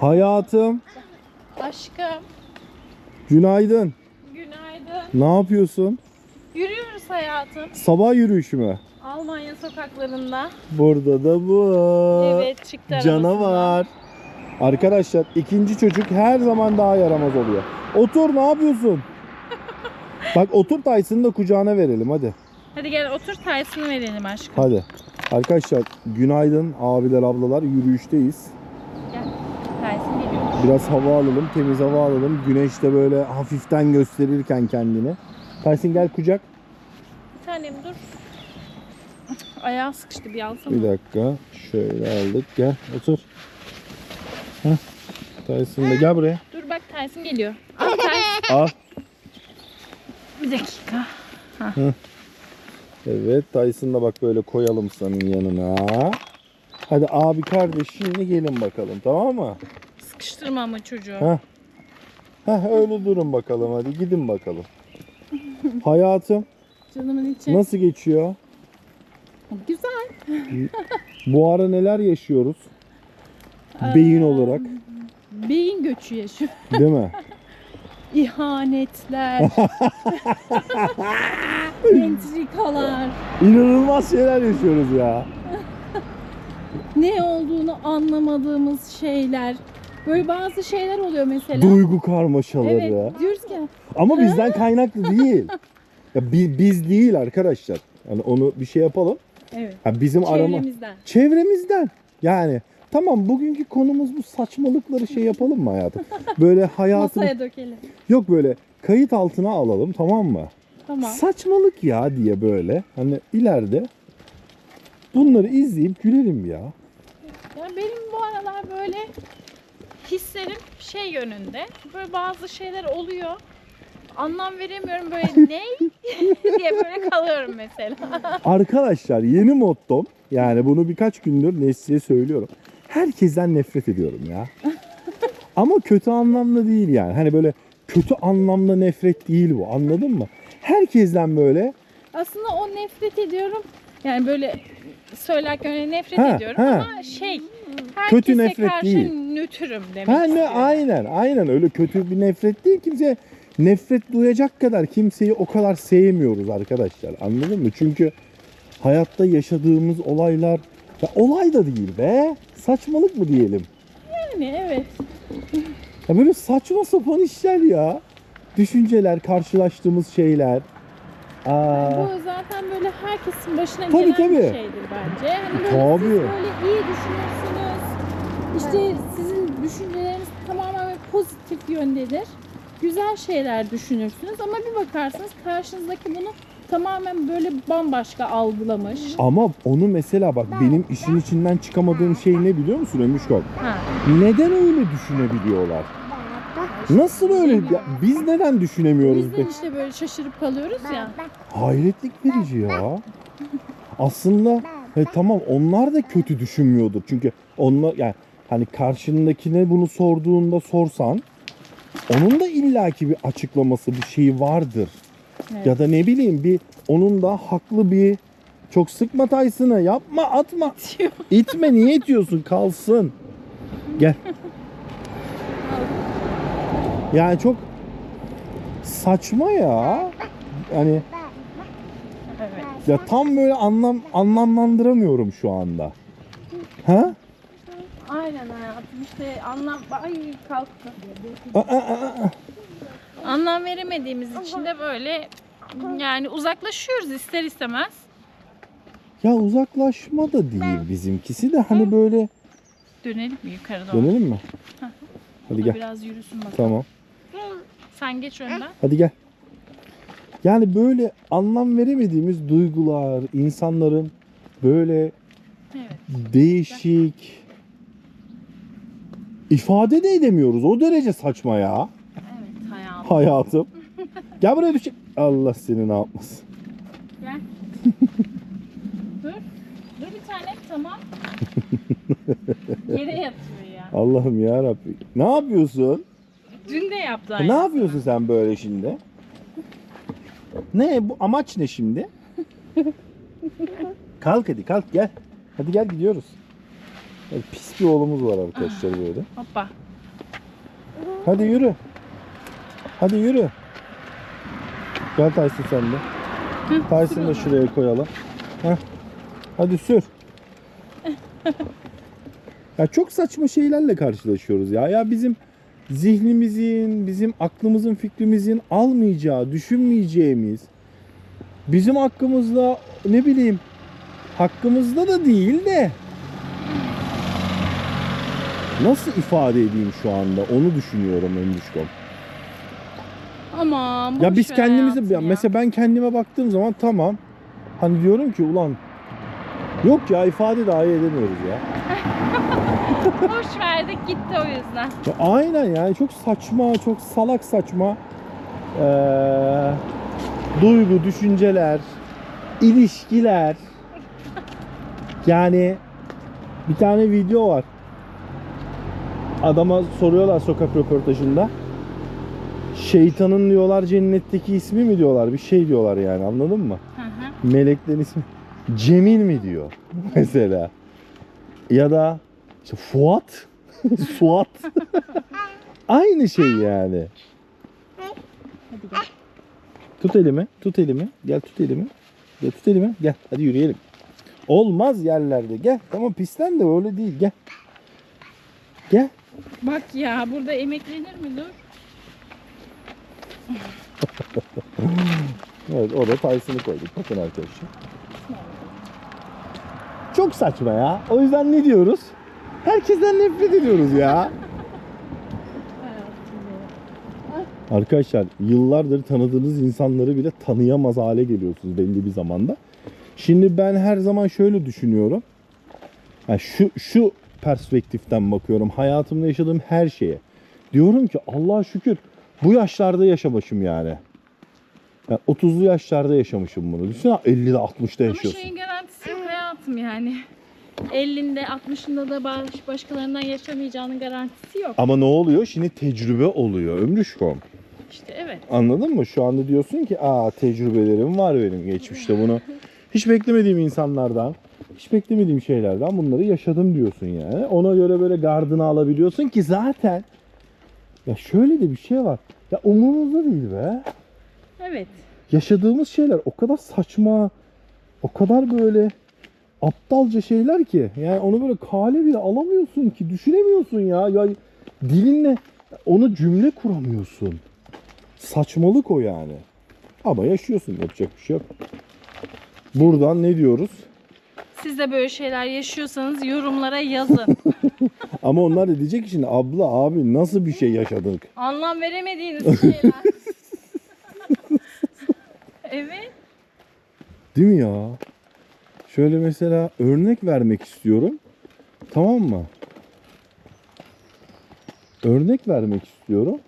Hayatım, Aşkım, günaydın. günaydın. Ne yapıyorsun? Yürüyoruz hayatım. Sabah yürüyüşü mü? Almanya sokaklarında. Burada da bu. Evet çıktı. Canavar. Arkadaşlar ikinci çocuk her zaman daha yaramaz oluyor. Otur ne yapıyorsun? Bak otur Tyson'ı da kucağına verelim hadi. Hadi gel otur Tyson'ı verelim aşkım. Hadi. Arkadaşlar günaydın abiler ablalar yürüyüşteyiz. Biraz hava alalım temiz hava alalım. Güneş de böyle hafiften gösterirken kendini. Tyson gel kucak. Bir tanem dur. Ayağı sıkıştı bir alsana. Bir dakika. Şöyle aldık. Gel otur. Heh. Tyson da gel buraya. Dur bak Tyson geliyor. Al Tyson. Al. Bir dakika. Evet Tyson da bak böyle koyalım senin yanına. Hadi abi kardeş şimdi gelin bakalım tamam mı? Sıkıştırma ama çocuğu. Heh. Heh, öyle durun bakalım hadi gidin bakalım. Hayatım Canımın içi. nasıl geçiyor? Güzel. Bu ara neler yaşıyoruz? Beyin olarak Beyin göçü yaşıyor. değil mi? İhanetler. entrikalar. İnanılmaz şeyler yaşıyoruz ya. Ne olduğunu anlamadığımız şeyler. Böyle bazı şeyler oluyor mesela. Duygu karmaşaları. Evet diyoruz ki Ama bizden kaynaklı değil. Ya bi- biz değil arkadaşlar. Yani onu bir şey yapalım. evet Ha bizim arama çevremizden. çevremizden. Yani tamam bugünkü konumuz bu saçmalıkları şey yapalım mı hayatım? Böyle hayatım Masaya dökelim. yok böyle kayıt altına alalım tamam mı? Tamam. Saçmalık ya diye böyle hani ileride bunları izleyip gülelim ya. Ya benim bu aralar böyle hislerim şey yönünde. Böyle bazı şeyler oluyor. Anlam veremiyorum böyle ne diye böyle kalıyorum mesela. Arkadaşlar yeni mottom yani bunu birkaç gündür Nesli'ye söylüyorum. Herkesten nefret ediyorum ya. Ama kötü anlamda değil yani. Hani böyle kötü anlamda nefret değil bu anladın mı? Herkesten böyle Aslında o nefret ediyorum. Yani böyle söylerken öyle nefret Ha, ediyorum ha. ama şey herkese Kötü nefret karşı değil. Nötrüm demek ha ne aynen aynen öyle kötü bir nefret değil kimse nefret duyacak kadar kimseyi o kadar sevmiyoruz arkadaşlar anladın mı? Çünkü hayatta yaşadığımız olaylar ya olay da değil be saçmalık mı diyelim? Yani evet. Ya böyle saçma sapan işler ya. Düşünceler, karşılaştığımız şeyler. Aa, Bu zaten böyle herkesin başına Tabii, gelen tabii. bir şeydir bence. Hani böyle Tabii. siz böyle iyi düşünürsünüz. İşte sizin düşünceleriniz tamamen böyle pozitif yöndedir. Güzel şeyler düşünürsünüz ama bir bakarsınız karşınızdaki bunu tamamen böyle bambaşka algılamış. ama onu mesela bak benim işin içinden çıkamadığım şey ne biliyor musun Ömüşkok? Ha. Neden öyle düşünebiliyorlar? Nasıl öyle? Ya biz neden düşünemiyoruz? Biz de işte böyle şaşırıp kalıyoruz ya. Hayretlik verici ya. Aslında e, tamam onlar da kötü düşünmüyordur. Çünkü onlar yani hani karşındakine bunu sorduğunda sorsan onun da illaki bir açıklaması bir şey vardır. Evet. Ya da ne bileyim bir onun da haklı bir çok sıkma Tyson'ı yapma atma. Diyor. İtme niye itiyorsun kalsın. Gel. Yani çok saçma ya. Yani Evet. ya tam böyle anlam anlamlandıramıyorum şu anda. Ha? Aynen hayatım işte anlam... Ay kalktı. Aa, aa, aa. Anlam veremediğimiz için de böyle yani uzaklaşıyoruz ister istemez. Ya uzaklaşma da değil bizimkisi de hani böyle Dönelim mi yukarı doğru? dönelim mi? Hı. Hadi O gel. Biraz yürüsün bakalım. Tamam. Sen geç önden. Hadi gel. Yani böyle anlam veremediğimiz duygular, insanların böyle Evet. değişik ifade de edemiyoruz. O derece saçma ya Evet hayatım. hayatım. Gel buraya düşün. Allah seni ne yapmasın. Gel. Dur. Dur bir tane tamam. Yere yatıyor ya. Allah'ım ya Rabbi. Ne yapıyorsun? Dün de yaptı Ne aynı. yapıyorsun sen böyle şimdi? Ne bu amaç ne şimdi? kalk hadi kalk gel. Hadi gel gidiyoruz. Pis bir oğlumuz var arkadaşlar böyle. Hoppa. Hadi yürü. Hadi yürü. Gel Tyson sen de. Tyson'ı da şuraya koyalım. Heh. Hadi sür. ya çok saçma şeylerle karşılaşıyoruz ya. Ya bizim zihnimizin, bizim aklımızın, fikrimizin almayacağı, düşünmeyeceğimiz, bizim hakkımızda ne bileyim hakkımızda da değil de nasıl ifade edeyim şu anda onu düşünüyorum Endişkom. Aman Ya biz kendimizi ya mesela ben kendime baktığım zaman tamam hani diyorum ki ulan yok ya ifade dahi edemiyoruz ya. Boş verdik gitti o yüzden. Ya aynen yani çok saçma, çok salak saçma eee, duygu, düşünceler, ilişkiler. Yani bir tane video var. Adama soruyorlar sokak röportajında. Şeytanın diyorlar cennetteki ismi mi diyorlar bir şey diyorlar yani anladın mı? Hı hı. Meleklerin ismi Cemil mi diyor mesela. Ya da işte Fuat, Suat. Aynı şey yani. Hadi gel. Tut elimi, tut elimi. Gel tut elimi. Gel tut elimi. Gel hadi yürüyelim. Olmaz yerlerde. Gel. Tamam pislen de öyle değil. Gel. Gel. Bak ya burada emeklenir mi dur? Evet orada Tyson'ı koyduk. Bakın arkadaşlar. Çok saçma ya. O yüzden ne diyoruz? Herkesten nefret ediyoruz ya. Arkadaşlar yıllardır tanıdığınız insanları bile tanıyamaz hale geliyorsunuz belli bir zamanda. Şimdi ben her zaman şöyle düşünüyorum. Yani şu şu perspektiften bakıyorum hayatımda yaşadığım her şeye. Diyorum ki Allah'a şükür bu yaşlarda yaşamışım yani. Yani 30'lu yaşlarda yaşamışım bunu. Düşünsene 50'de 60'da Ama yaşıyorsun. şeyin garantisi yok hayatım yani. 50'inde 60'ında da baş, başkalarından yaşamayacağının garantisi yok. Ama ne oluyor? Şimdi tecrübe oluyor ömrüşkom. İşte evet. Anladın mı? Şu anda diyorsun ki aa tecrübelerim var benim geçmişte bunu. Hiç beklemediğim insanlardan, hiç beklemediğim şeylerden bunları yaşadım diyorsun yani. Ona göre böyle gardını alabiliyorsun ki zaten ya şöyle de bir şey var. Ya umurumuzda değil be. Evet. Yaşadığımız şeyler o kadar saçma, o kadar böyle aptalca şeyler ki. Yani onu böyle kale bile alamıyorsun ki, düşünemiyorsun ya. Ya dilinle onu cümle kuramıyorsun. Saçmalık o yani. Ama yaşıyorsun, yapacak bir şey yok. Buradan ne diyoruz? Siz de böyle şeyler yaşıyorsanız yorumlara yazın. Ama onlar da diyecek ki şimdi abla abi nasıl bir şey yaşadık? Anlam veremediğiniz şeyler. evet. Değil mi ya? Şöyle mesela örnek vermek istiyorum. Tamam mı? Örnek vermek istiyorum.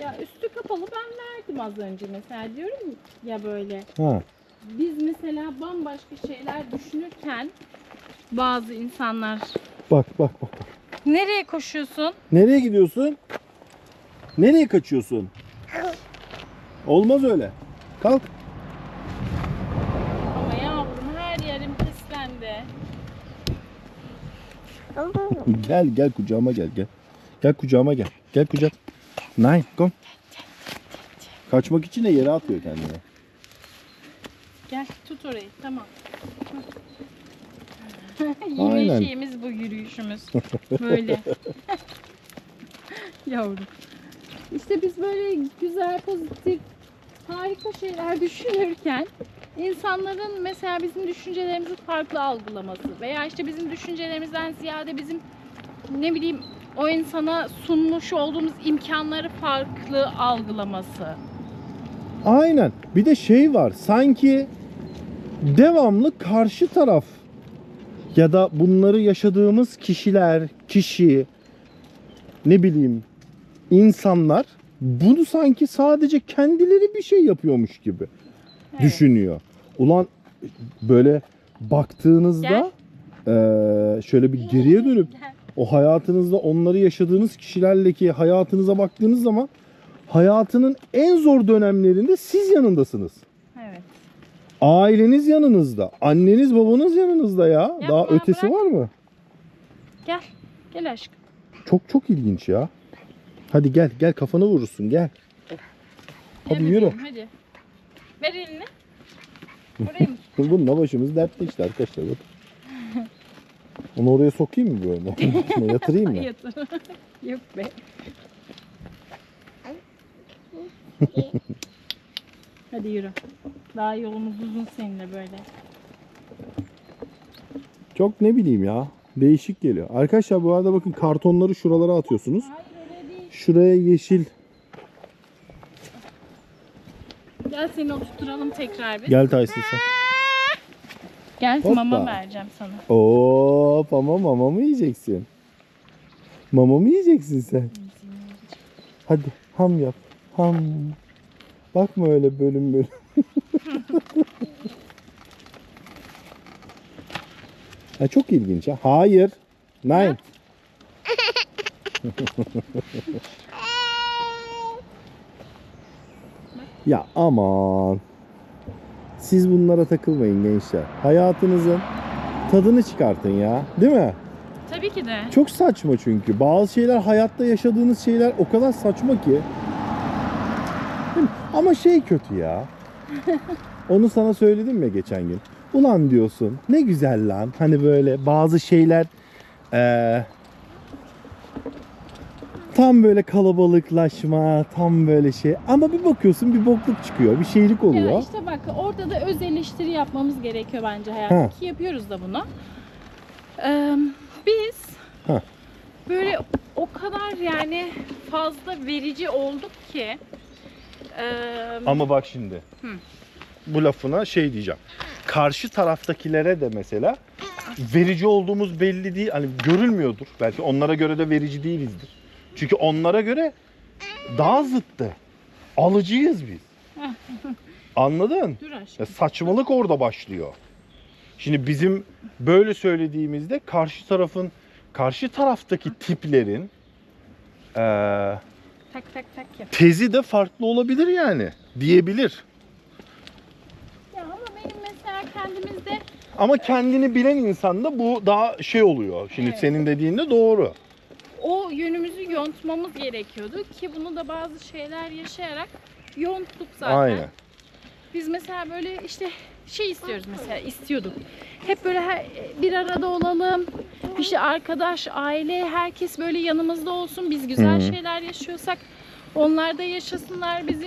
Ya üstü kapalı ben verdim az önce mesela diyorum ya böyle. Ha. Biz mesela bambaşka şeyler düşünürken bazı insanlar Bak bak bak. nereye koşuyorsun? Nereye gidiyorsun? Nereye kaçıyorsun? Olmaz öyle. Kalk. Ama yavrum her yerim pislendi. Gel gel kucağıma gel gel. Gel kucağıma gel. Gel kucak. Nine kom. Kaçmak için de yere atıyor kendini. Gel tut orayı tamam. Yine Aynen. şeyimiz bu yürüyüşümüz. Böyle. Yavrum. İşte biz böyle güzel, pozitif, harika şeyler düşünürken insanların mesela bizim düşüncelerimizi farklı algılaması veya işte bizim düşüncelerimizden ziyade bizim ne bileyim o insana sunmuş olduğumuz imkanları farklı algılaması. Aynen. Bir de şey var. Sanki devamlı karşı taraf ya da bunları yaşadığımız kişiler, kişi ne bileyim insanlar bunu sanki sadece kendileri bir şey yapıyormuş gibi Evet. düşünüyor. Ulan böyle baktığınızda eee, şöyle bir geriye dönüp o hayatınızda onları yaşadığınız kişilerle ki hayatınıza baktığınız zaman hayatının en zor dönemlerinde siz yanındasınız. Evet. Aileniz yanınızda. Anneniz babanız yanınızda ya. Yapma, Daha ötesi bırak. var mı? Gel. Gel aşkım. Çok çok ilginç ya. Hadi gel gel kafanı vurursun gel. Hadi Gel yürü. bebeğim, Hadi. Ver elini. Buraya mı? Bununla başımız dertte işte arkadaşlar. Bak. Onu oraya sokayım mı böyle? Yatırayım mı? Yatır. Yok be. Hadi yürü. Daha yolumuz uzun seninle böyle. Çok ne bileyim ya. Değişik geliyor. Arkadaşlar bu arada bakın kartonları şuralara atıyorsunuz. Hayır öyle değil. Şuraya yeşil. Gel seni oturturalım tekrar bir. Gel Tyson sen. Gel Hoppa. mama vereceğim sana. Oo, ama mama mı yiyeceksin? Mama mı yiyeceksin sen? Hadi ham yap. Ham. Bakma öyle bölüm bölüm. ha, çok ilginç ha. Hayır. Nein. ya aman. Siz bunlara takılmayın gençler. Hayatınızın tadını çıkartın ya. Değil mi? Tabii ki de. Çok saçma çünkü. Bazı şeyler hayatta yaşadığınız şeyler o kadar saçma ki. Mi? Ama şey kötü ya. Onu sana söyledim ya geçen gün. Ulan diyorsun ne güzel lan. Hani böyle bazı şeyler eee, tam böyle kalabalıklaşma, tam böyle şey. Ama bir bakıyorsun bir bokluk çıkıyor, bir şeylik oluyor. Ya işte bak orada da öz eleştiri yapmamız gerekiyor bence hayatta Ha. ki yapıyoruz da bunu. Ee, biz Ha. böyle o kadar yani fazla verici olduk ki ee, Ama bak şimdi. Hı. Bu lafına şey diyeceğim. Karşı taraftakilere de mesela verici olduğumuz belli değil. Hani görülmüyordur. Belki onlara göre de verici değilizdir. Çünkü onlara göre daha zıttı. Alıcıyız biz. Anladın? Ya saçmalık orada başlıyor. Şimdi bizim böyle söylediğimizde karşı tarafın karşı taraftaki tiplerin eee Tak tak tak yap. tezi de farklı olabilir yani diyebilir. Ya ama benim mesela kendimizde Ama kendini bilen insanda bu daha şey oluyor. Şimdi Evet. senin dediğin de doğru. o yönümüzü yontmamız gerekiyordu ki bunu da bazı şeyler yaşayarak yonttuk zaten. Aynen. Biz mesela böyle işte şey istiyoruz mesela istiyorduk. Hep böyle her, bir arada olalım. İşte arkadaş, aile, herkes böyle yanımızda olsun. Biz güzel Hı şeyler yaşıyorsak onlar da yaşasınlar bizim